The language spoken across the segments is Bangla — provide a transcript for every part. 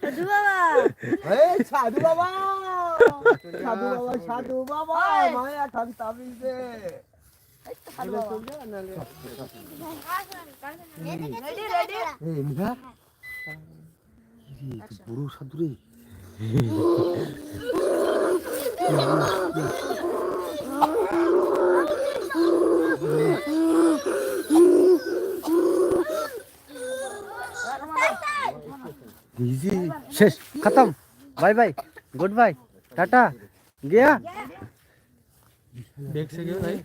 সাধু বাবা। এই সাধু বাবা। সাধু বাবা সাধু বাবা মায়া খান তাবিজে। বড় সাধু রে। इजी शेष खत्म बाय बाय गुड बाय टाटा गया देख से गया भाई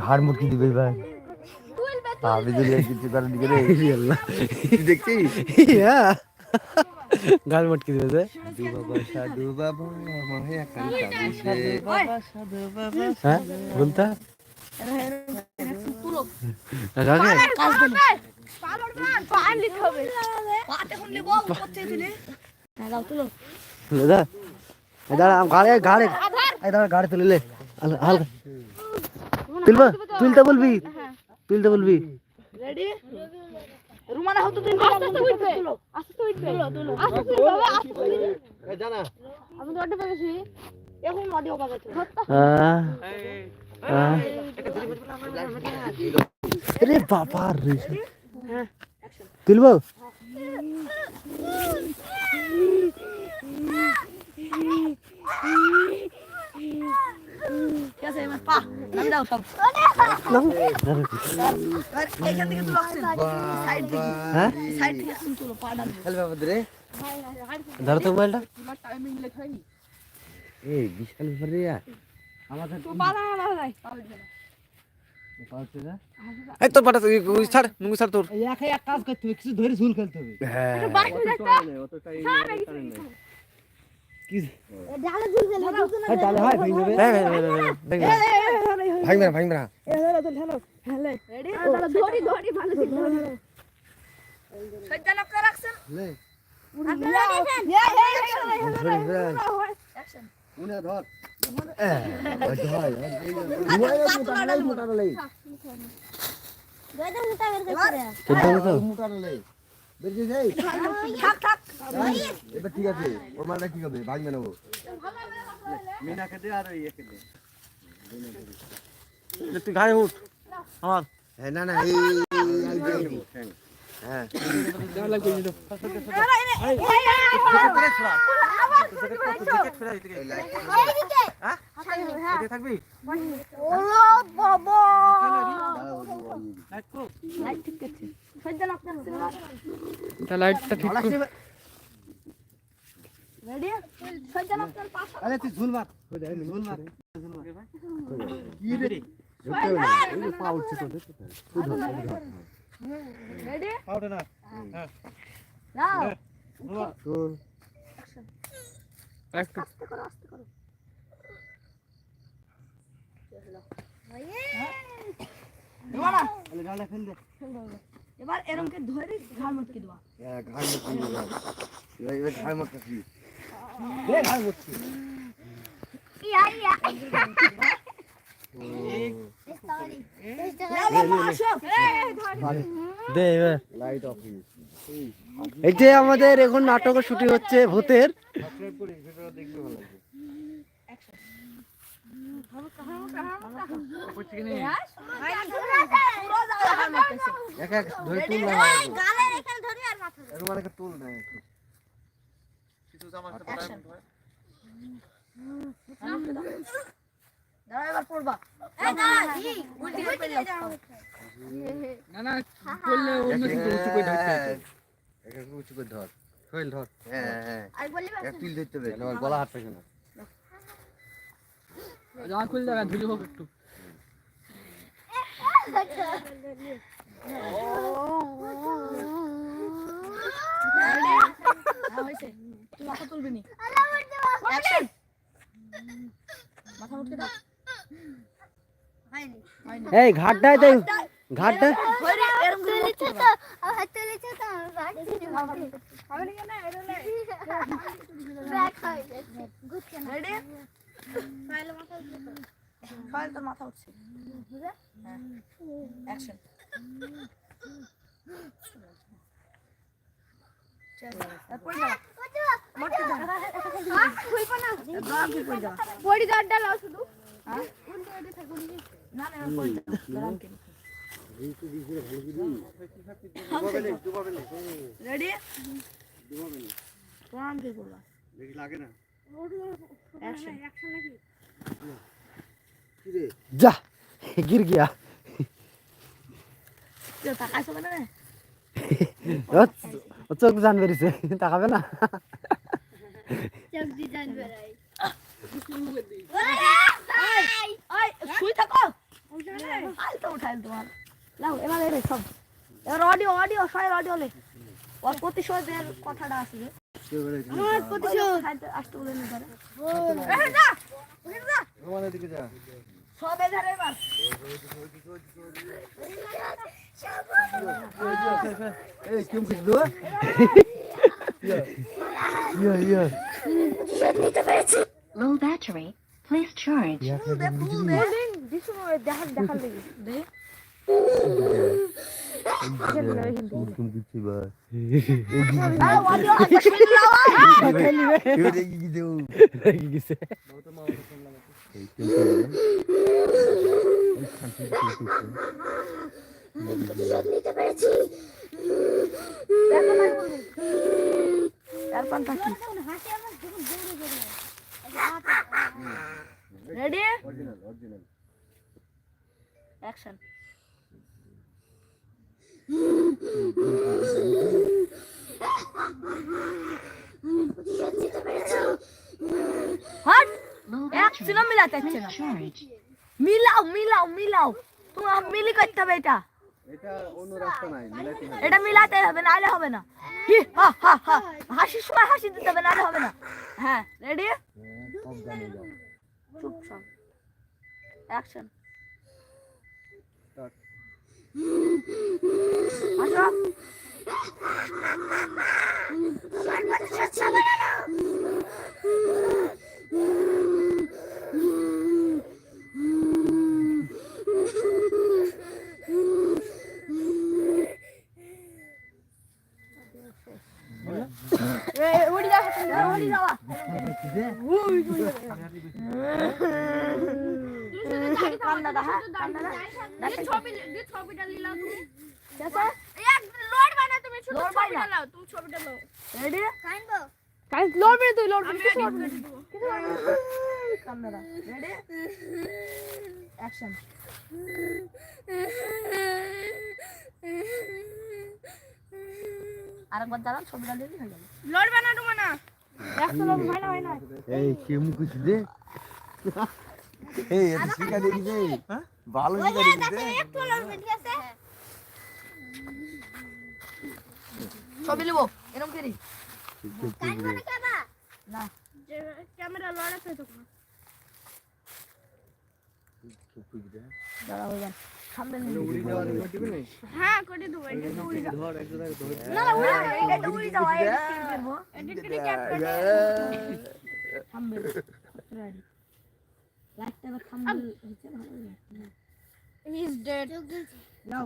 ঘাড় মুটকি দিবে ভাই। আমি যদি কিছু করে দিকে রে তুই দেখছিস? গাল মটকি দিবে সাধু বাবা সাধু বাবা হ্যাঁ। বলতা। তুলে হ্যাঁ দাও দাদা। এই দাঁড়া আম গাড়ি গাড়ি এই দাঁড়া গাড়ি তুলে লে হাল- হালকা তুলবা তুলতে বলবি তুলতে বলবি রেডি রুমানা হতো তুই আস্তে আস্তে উঠবে আস্তে আস্তে উঠবে তুলো তুলো আস্তে আস্তে বাবা আস্তে আস্তে জানা আমি তো অডিও পেয়েছি এখন অডিও পাবে আহ, আহ। আরে বাবা রে তুলবো ঠিক আছে এবার পা নামি দাও সব আর এখান থেকে তুলো আসছেন সাইড থেকে হ্যাঁ সাইড থেকে আসছেন তুলো পা ডান খেল বাবা রে ধরো তো মোবাইলটা টাইমিং লেখা হয়নি এই বিশাল ব্যাপার রে আমাদের তো পা দাও না ভাই এই তোর পাটা তুই ছাড় মুঙ্গু ছাড় তোর একা এক কাজ করতে হবে কিছু ধরে ঝুল খেলতে হবে হ্যাঁ বাইক ডালে ঝুল গেল এই হয় ভেঙে যাবে ভেঙে ভাঙবে না ভাঙবে না রেডি ধরি ধরি ভালো ছিল সজ্জা লক রাখছেন লে উনি ধর এ ওই তো হয় মোটা নাই মোটা নাই চলতে হবে তো মোটা নাই বের যে যাই থাক থাক এবার ঠিক আছে ওর মালটা ঠিক হবে ভাঙবে না ও মিনা খেতে আর ইয়ে খেতে তুই গায়ে উঠ আমার হ্যাঁ না না এই হ্যাঁ থাকবি ওলো বাবা লাইট ঠিক আছে সজ্জা লক করে তা লাইটটা ঠিক কর রেডি সজ্জা লক করে পাঁচ আরে তুই ঝুল মার। ঝুল মার। কি রে পা উঠছে তো রেডি না নাও একটু আস্তে করো আস্তে করো এবার আরে গালা ফেল দে এবার এরমকে ধরে ঘাড় মটকে দেবা হ্যাঁ ঘাড় এবার ঘাড় মুখি দে ঘাড় মুখি ইয়া ইয়া দে এবার লাইট অফ এই যে আমাদের ভিডিওটা দেখতে ভালো লাগবে এক এক ধরে না একটু দাঁড়া উঁচু করে শৈল ধর। হ্যাঁ হ্যাঁ এক তুল ধরতে হবে। আমার গলা হাত পাইছে না হয়েছে। তুই মাথা তুলবি নি। অ্যাকশন মাথা উঠতে দাও। এই ঘাটটায় তো ঘাটটা হয়নি এরকম করে উঠতে দাও। হবে না কেন এটা লে রেডি ফাইল তোর মাথা উঠছে অ্যাকশন বডিগার্ডটা লাও শুধু না না পড়ে যাও দাঁড়ান কেন রেডি প্রণাম কে করবা দেখি লাগে না অ্যাকশন কিরে যা গির গিয়া কেউ তাকাইছো কেন রে ও ও চোখ জান বেরিয়েছে তাকাবে না কথাটা আসবে আসতে বলে নি ধরে Low battery, please charge. এই কেমন এই শান্তি কিছু এরপর থাকি রেডি অরিজিনাল অ্যাকশন হট ছিল মিলাতে হচ্ছে না। মিলাও মিলাও মিলাও। তোমার মিলি করতে হবে এটা। এটা মিলাতে হবে। নাহলে হবে না। হাসির সময় হাসি দিতে হবে নাহলে হবে না। হ্যাঁ রেডি? চুপচাপ অ্যাকশন। আসো। নাও তুমি ছবিটা নাও রেডি কাইনবো গাইস অ্যাকশন আরেকবার দাঁড়ান ছবিটা দিবি হয়ে যাবে। লোড বানা তুমি না। একশো লোক হয় না হয় না। এই কেমন কিছু দে। এই এটা শিখা দেখি দে ভালো শিখা দেখি দে একটু লোড ঠিক আছে? ছবি লিবো এরকম করি। না। ক্যামেরা লোড আছে তো দাঁড়া হয়ে উড়ি দিবে হ্যাঁ করে দেবো দেবো ধর একটু ধর। না না উড়ে যাবে এটা তো উড়ে যাওয়া এটা কি করব এডিট করে ক্যাপ করে থামবে রেডি লাইটটা এবার থামবে হচ্ছে ভালো ইজ ডেড নাও